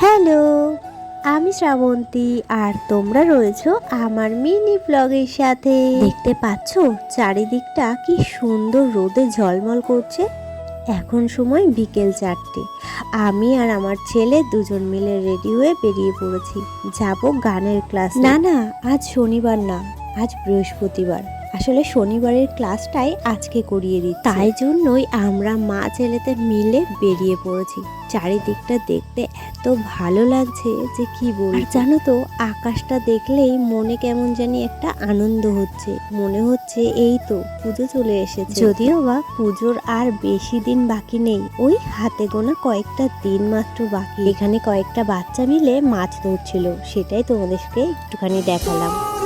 Hello আমি শ্রাবন্তী আর তোমরা রয়েছো আমার মিনি ব্লগের সাথে। দেখতে পাচ্ছ চারিদিকটা কি সুন্দর রোদে ঝলমল করছে? এখন সময় বিকেল চারটে। আমি আর আমার ছেলে দুজন মিলে রেডি হয়ে বেরিয়ে পড়েছি। যাব গানের ক্লাস। না না আজ শনিবার না আজ বৃহস্পতিবার। আসলে শনিবারের ক্লাসটাই আজকে করিয়ে দিই তাই জন্যই আমরা মা ছেলেতে মিলে বেরিয়ে পড়েছি। চারিদিকটা দেখতে এত ভালো লাগছে যে কি বলি জানো তো আকাশটা দেখলেই মনে কেমন জানি একটা আনন্দ হচ্ছে। মনে হচ্ছে এই তো পুজো চলে এসেছে। যদিও বা পুজোর আর বেশি দিন বাকি নেই ওই হাতে গোনা কয়েকটা দিন মাত্র বাকি। এখানে কয়েকটা বাচ্চা মিলে মাছ ধরছিল। সেটাই তোমাদেরকে একটুখানি দেখালাম।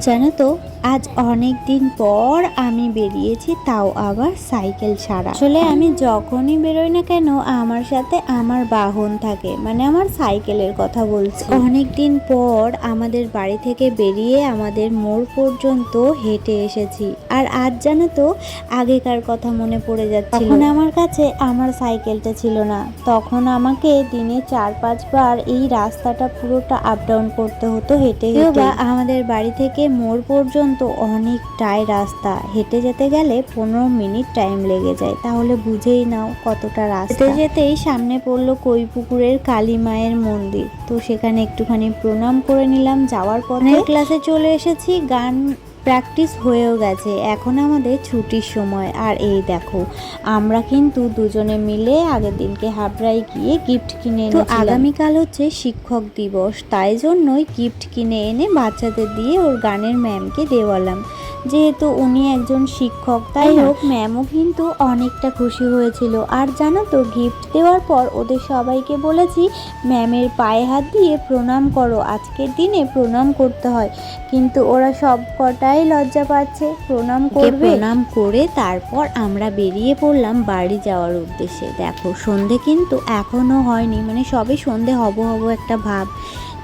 জানো তো আজ অনেক দিন পর আমি বেরিয়েছি তাও আবার সাইকেল ছাড়া। আসলে আমি যখনই বেরোই না কেন আমার সাথে আমার বাহন থাকে মানে আমার সাইকেলের কথা বলছি। অনেক দিন পর আমাদের বাড়ি থেকে বেরিয়ে আমাদের মোড় পর্যন্ত হেঁটে এসেছি। আর আজ জানো তো আগেকার কথা মনে পড়ে যাচ্ছে তখন আমার কাছে আমার সাইকেলটা ছিল না। তখন আমাকে দিনে চার পাঁচবার এই রাস্তাটা পুরোটা আপ ডাউন করতে হতো হেঁটে হেঁটে। আমাদের বাড়ি থেকে মোড় পর্যন্ত অনেকটাই রাস্তা। হেঁটে যেতে গেলে পনেরো মিনিট টাইম লেগে যায়। তাহলে বুঝেই নাও কতটা রাস্তা। যেতে যেতেই সামনে পড়ল কই পুকুরের কালী মায়ের মন্দির। তো সেখানে একটুখানি প্রণাম করে নিলাম। যাওয়ার পরে ক্লাসে চলে এসেছি। গান প্র্যাকটিস হয়েও গেছে। এখন আমাদের ছুটির সময়। আর এই দেখো আমরা কিন্তু দুজনে মিলে আগের দিনকে হাবড়ায় গিয়ে গিফট কিনে তো আগামীকাল হচ্ছে শিক্ষক দিবস তাই জন্যই গিফট কিনে এনে বাচ্চাদের দিয়ে ওর গানের ম্যামকে দেওয়ালাম। যেহেতু উনি একজন শিক্ষক তাই হোক ম্যামও কিন্তু অনেকটা খুশি হয়েছিল। আর জানো তো গিফট দেওয়ার পর ওদের সবাইকে বলেছি ম্যামের পায়ে হাত দিয়ে প্রণাম করো আজকের দিনে প্রণাম করতে হয়। কিন্তু ওরা সব কটাই লজ্জা পাচ্ছে প্রণাম করবে। প্রণাম করে তারপর আমরা বেরিয়ে পড়লাম বাড়ি যাওয়ার উদ্দেশ্যে। দেখো সন্ধে কিন্তু এখনও হয়নি মানে সবে সন্ধে হব হব একটা ভাব।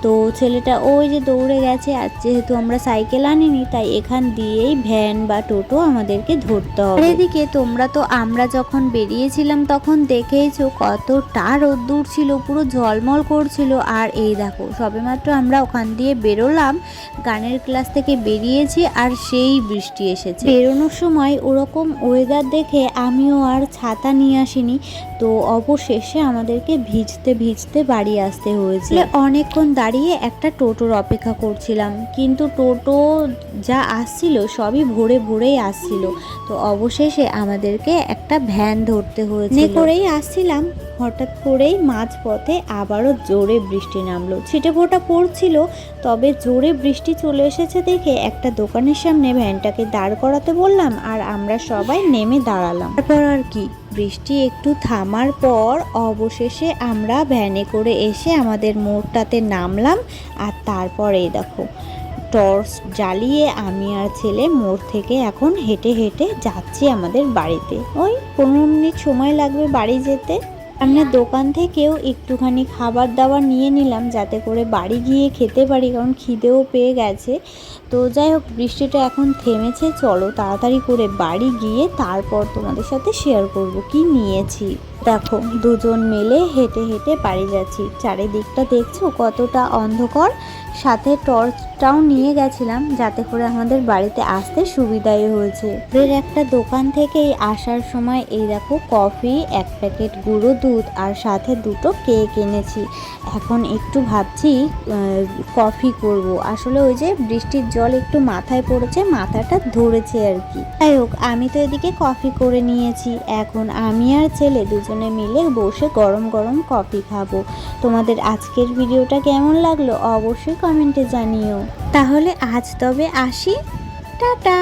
তো ছেলেটা ওই যে দৌড়ে গেছে আর যেহেতু আমরা সাইকেল আনিনি, তাই এখান দিয়েই ভ্যান বা টোটো আমাদেরকে ধরতে হবে। এদিকে তোমরা তো আমরা যখন বেরিয়েছিলাম তখন দেখেইছো কতটা রোদ্দুর ছিল, পুরো ঝলমল করছিল। আর এই দেখো, সবেমাত্র আমরা ওখান দিয়ে বেরোলাম, গানের ক্লাস থেকে বেরিয়েছি আর সেই বৃষ্টি এসেছে। বেরোনোর সময় ওরকম ওয়েদার দেখে আমিও আর ছাতা নিয়ে আসিনি, তো অবশেষে আমাদেরকে ভিজতে ভিজতে বাড়ি আসতে হয়েছে। অনেকক্ষণ দাঁড়িয়ে একটা টোটোর অপেক্ষা করছিলাম। কিন্তু টোটো যা আসছিল সবই ভোরে ভোরেই আসছিল। তো অবশেষে আমাদেরকে একটা ভ্যান ধরতে হয়েছে করেই আসছিলাম। হঠাৎ করেই মাঝ পথে আবারও জোরে বৃষ্টি নামলো। ছিটে ফোঁটা পড়ছিল, তবে জোরে বৃষ্টি চলে এসেছে দেখে একটা দোকানের সামনে ভ্যানটাকে দাঁড় করাতে বললাম আর আমরা সবাই নেমে দাঁড়ালাম। তারপর আর কি? বৃষ্টি একটু থামার পর অবশেষে আমরা ভ্যানে করে এসে আমাদের মোড়টাতে নামলাম আর তারপরে দেখো, টর্চ জ্বালিয়ে আমি আর ছেলে মোড় থেকে এখন হেঁটে হেঁটে যাচ্ছি আমাদের বাড়িতে। ওই পনেরো মিনিট সময় লাগবে বাড়ি যেতে। সামনের দোকান থেকেও একটুখানি খাবার দাবার নিয়ে নিলাম, যাতে করে বাড়ি গিয়ে খেতে পারি, কারণ খিদেও পেয়ে গেছে। তো যাই হোক, বৃষ্টিটা এখন থেমেছে, চলো তাড়াতাড়ি করে বাড়ি গিয়ে তারপর তোমাদের সাথে শেয়ার করব। কি নিয়েছি? দেখো, দুজন মিলে হেঁটে হেঁটে বাড়ি যাচ্ছি। চারিদিকটা দেখছ কতটা অন্ধকার? সাথে টর্চটাও নিয়ে গেছিলাম, যাতে করে আমাদের বাড়িতে আসতে সুবিধাই হয়েছে। একটা দোকান থেকেই আসার সময় এই দেখো কফি এক প্যাকেট গুঁড়ো দুধ আর সাথে দুটো কেক এনেছি। এখন একটু ভাবছি কফি করব। আসলে ওই যে বৃষ্টির জল একটু মাথায় পড়েছে, মাথাটা ধরেছে আর কি। যাই হোক, আমি তো এদিকে কফি করে নিয়েছি। এখন আমি আর ছেলে দুজনে মিলে বসে গরম গরম কফি খাব। তোমাদের আজকের ভিডিওটা কেমন লাগল অবশ্যই কমেন্টে জানিও। তাহলে আজ তবে আসি। টাটা!